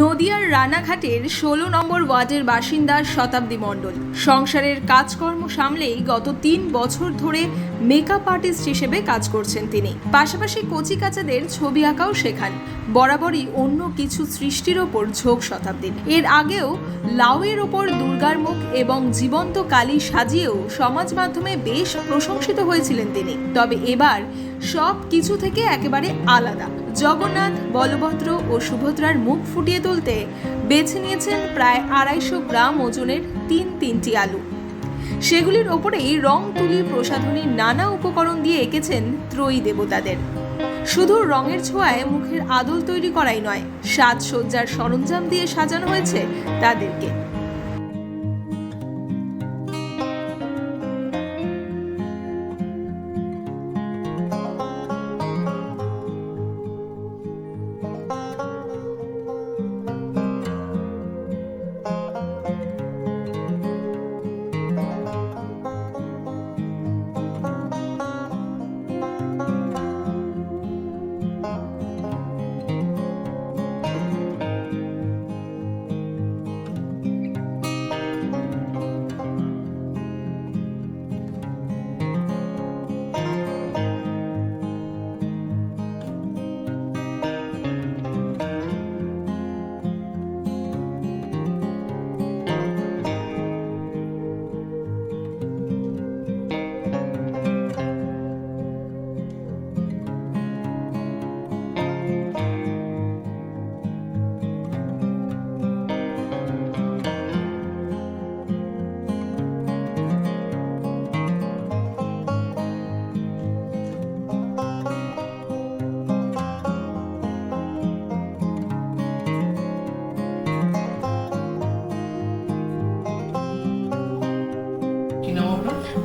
নদিয়ার রানাঘাটের ষোলো নম্বর ওয়ার্ডের বাসিন্দা শতাব্দী মণ্ডল। সংসারের কাজকর্ম সামলেই গত তিন বছর ধরে মেকআপ আর্টিস্ট হিসেবে কাজ করছেন তিনি। পাশাপাশি কচি কাচাদের ছবি আঁকাও শেখান। বরাবরই অন্য কিছু সৃষ্টির ওপর ঝোঁক শতাব্দীর। এর আগেও লাউয়ের ওপর দুর্গার মুখ এবং জীবন্ত কালী সাজিয়েও সমাজ মাধ্যমে বেশ প্রশংসিত হয়েছিলেন তিনি। তবে এবার সব কিছু থেকে একেবারে আলাদা। জগন্নাথ, বলভদ্র ও সুভদ্রার মুখ ফুটিয়ে তুলতে বেছে নিয়েছেন প্রায় আড়াইশো গ্রাম ওজনের তিন তিনটি আলু। সেগুলির ওপরেই রং, তুলি প্রসাধনীর নানা উপকরণ দিয়ে এঁকেছেন ত্রয়ী দেবতাদের। শুধু রঙের ছোঁয়ায় মুখের আদল তৈরি করাই নয়, সাজসজ্জার সরঞ্জাম দিয়ে সাজানো হয়েছে তাদেরকে।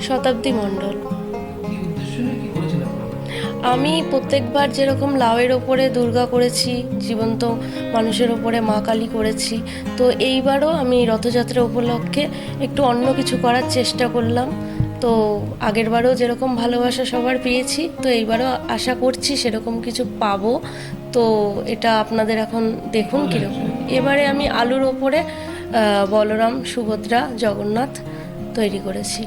শতাব্দী মণ্ডল। আমি প্রত্যেকবার যেরকম লাউয়ের ওপরে দুর্গা করেছি, জীবন্ত মানুষের ওপরে মা কালী করেছি, তো এইবারও আমি রথযাত্রা উপলক্ষে একটু অন্য কিছু করার চেষ্টা করলাম। তো আগেরবারও যেরকম ভালোবাসা সবার পেয়েছি, তো এইবারও আশা করছি সেরকম কিছু পাবো। তো এটা আপনাদের এখন দেখুন কীরকম। এবারে আমি আলুর ওপরে বলরাম, সুভদ্রা, জগন্নাথ তৈরি করেছি।